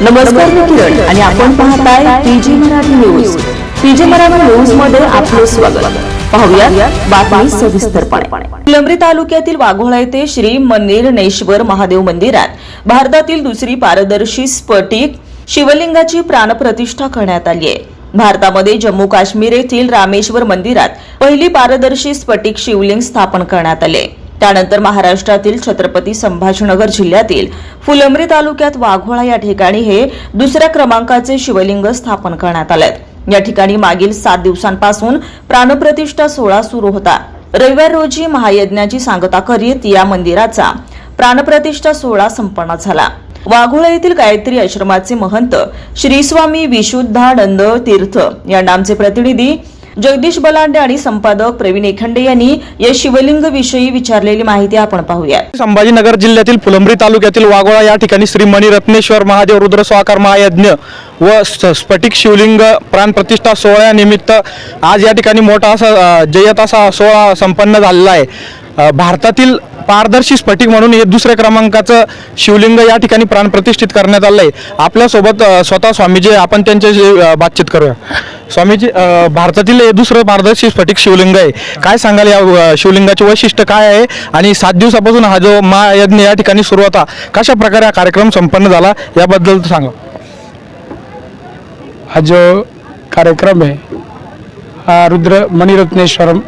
नमस्कार मी किरण आणि आपण पाहताय PG Marathi news. PG Marathi न्यूजमध्ये आपले स्वागत. पाहूया बातमी सविस्तरपणे. फुलंब्री तालुक्यातील वाघोळा येथे श्री मंदिरनेश्वर महादेव मंदिरात भारतातील दुसरी पारदर्शी स्फटिक शिवलिंगाची प्राणप्रतिष्ठा करण्यात आली आहे. भारतामध्ये जम्मू काश्मीर येथील रामेश्वर मंदिरात पहिली पारदर्शी स्फटिक शिवलिंग स्थापन करण्यात आले. त्यानंतर महाराष्ट्रातील छत्रपती संभाजीनगर जिल्ह्यातील फुलंब्री तालुक्यात वाघोळा या ठिकाणी हे दुसऱ्या क्रमांकाचे शिवलिंग स्थापन करण्यात आले या ठिकाणी मागील सात दिवसांपासून प्राणप्रतिष्ठा सोहळा सुरू होता. रविवार रोजी महायज्ञाची सांगता करीत या मंदिराचा प्राणप्रतिष्ठा सोहळा संपन्न झाला. वाघोळा येथील गायत्री आश्रमाचे महंत श्रीस्वामी विशुद्धानंद तीर्थ या नामचे प्रतिनिधी जगदीश बलांडे आणि संपादक प्रवीण एखंडे यांनी या शिवलिंग विषयी विचारलेली माहिती आपण पाहूया संभाजीनगर जिल्ह्यातील फुलंब्री तालुक्यातील वाघोळा या ठिकाणी श्री मणिरत्नेश्वर महादेव रुद्र स्वाकार महायज्ञ व स्फटिक शिवलिंग प्राण प्रतिष्ठा सोहळ्यानिमित्त आज या ठिकाणी मोठा असा अ, जय्यत असा सोहळा संपन्न झालेला आहे. भारतातील पारदर्शी स्फटिक म्हणून हे दुसऱ्या क्रमांकाचं शिवलिंग या ठिकाणी प्राण प्रतिष्ठित करण्यात आलं आहे आपल्यासोबत स्वतः स्वामीजी आपण त्यांच्याशी बातचीत करूया. स्वामीजी भारतातील हे दुसरं पारदर्शी स्फटिक शिवलिंग आहे. काय सांगाल या शिवलिंगाचे वैशिष्ट्य काय आहे? आणि सात दिवसापासून हा जो महायज्ञ या ठिकाणी सुरू होता कशा प्रकारे हा कार्यक्रम संपन्न झाला? याबद्दल सांगा. हा जो कार्यक्रम आहे हा रुद्र मणिरत्नेश्वरम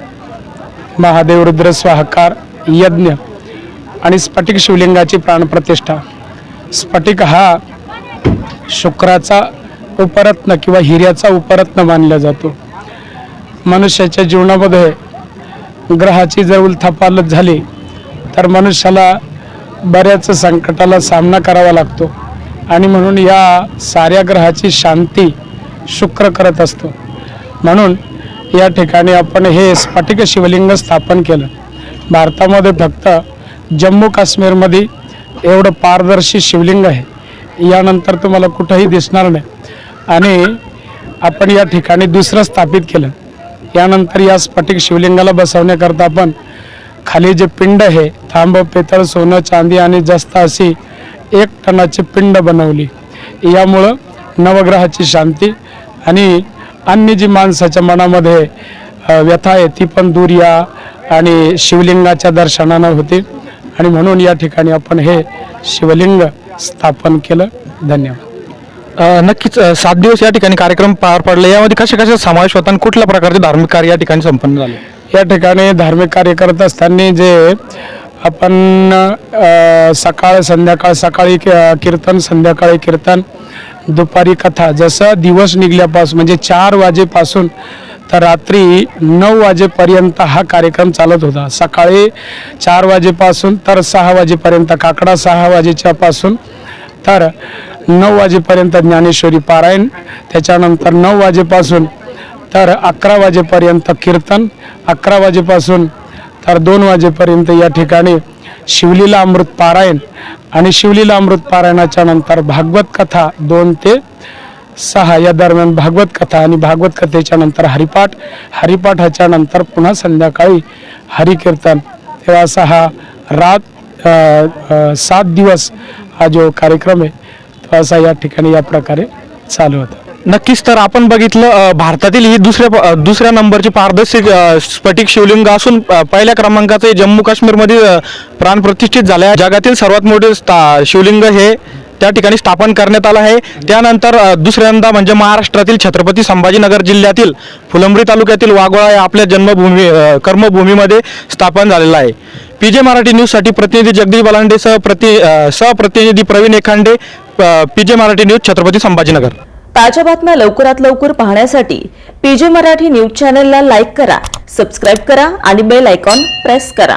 महादेव रुद्र स्वाहकार यज्ञ आणि स्फटिक शिवलिंगाची प्राणप्रतिष्ठा. स्फटिक हा शुक्राचा उपरत्न किंवा हिऱ्याचा उपरत्न मानला जातो. मनुष्याच्या जीवनामध्ये ग्रहाची जर उलथापालत झाली तर मनुष्याला बऱ्याच संकटाला सामना करावा लागतो आणि म्हणून या साऱ्या ग्रहाची शांती शुक्र करत असतो. म्हणून या ठिकाणी आपण हे स्फटिक शिवलिंग स्थापन केलं. भारतामध्ये फक्त जम्मू काश्मीरमध्ये एवढं पारदर्शी शिवलिंग आहे. यानंतर तुम्हाला कुठंही दिसणार नाही. आणि आपण या ठिकाणी दुसरं स्थापित केलं. यानंतर या स्फटिक शिवलिंगाला बसवण्याकरता आपण खाली जे पिंड आहे थांब पेतळ सोनं चांदी आणि जस्त अशी एक टनाची पिंड बनवली. यामुळं नवग्रहाची शांती आणि अन्य जी माणसाच्या मनामध्ये व्यथा आहे ती पण दूर या आणि शिवलिंगाच्या दर्शनानं होते. आणि म्हणून या ठिकाणी आपण हे शिवलिंग स्थापन केलं. धन्यवाद. नक्कीच सात दिवस या ठिकाणी कार्यक्रम पार पडले. यामध्ये कशा कशा समावेश होता आणि कुठल्या प्रकारचे धार्मिक कार्य या ठिकाणी संपन्न झाले? या ठिकाणी धार्मिक कार्य करत असताना जे आपण सकाळ संध्याकाळ सकाळी कीर्तन संध्याकाळी कीर्तन दुपारी कथा. जसं दिवस निघल्यापासून म्हणजे चार वाजेपासून तर रात्री नऊ वाजेपर्यंत हा कार्यक्रम चालत होता. सकाळी चार वाजेपासून तर सहा वाजेपर्यंत काकडा सहा वाजेच्या पासून तर नऊ वाजेपर्यंत ज्ञानेश्वरी पारायण त्याच्यानंतर नऊ वाजेपासून तर अकरा वाजेपर्यंत कीर्तन अकरा वाजेपासून तर दोन वाजेपर्यंत या ठिकाणी शिवलीला अमृत पारायण आणि शिवलीला अमृत पारायणाच्या नंतर भागवत कथा दोन ते सहा या दरम्यान भागवत कथा आणि भागवत कथेच्या नंतर हरिपाठ हरिपाठाच्या नंतर पुन्हा संध्याकाळी हरिकीर्तन. तेव्हा असा हा रात सात दिवस हा जो कार्यक्रम आहे असा या ठिकाणी या प्रकारे चालू होता. नक्कीच तर आपण बघितलं भारतातील ही दुसऱ्या दुसऱ्या नंबरची पारदर्शी स्फटिक शिवलिंग असून पहिल्या क्रमांकाचे जम्मू काश्मीरमध्ये प्राण प्रतिष्ठित झाले आहे. जगातील सर्वात मोठे स्था- शिवलिंग हे त्या ठिकाणी स्थापन करण्यात आलं आहे. त्यानंतर दुसऱ्यांदा म्हणजे महाराष्ट्रातील छत्रपती संभाजीनगर जिल्ह्यातील फुलंब्री तालुक्यातील वाघोळा या आपल्या जन्मभूमी कर्मभूमीमध्ये स्थापन झालेला आहे. पी जे मराठी न्यूजसाठी प्रतिनिधी जगदीश बलांडे सह प्रति सहप्रतिनिधी Pravin एखांडे P J Marathi news Chhatrapati Sambhajinagar. ताज्या बातम्या लवकरात लवकर पाहण्यासाठी पी जे मराठी न्यूज चॅनलला लाईक करा सबस्क्राईब करा आणि बेल आयकॉन प्रेस करा.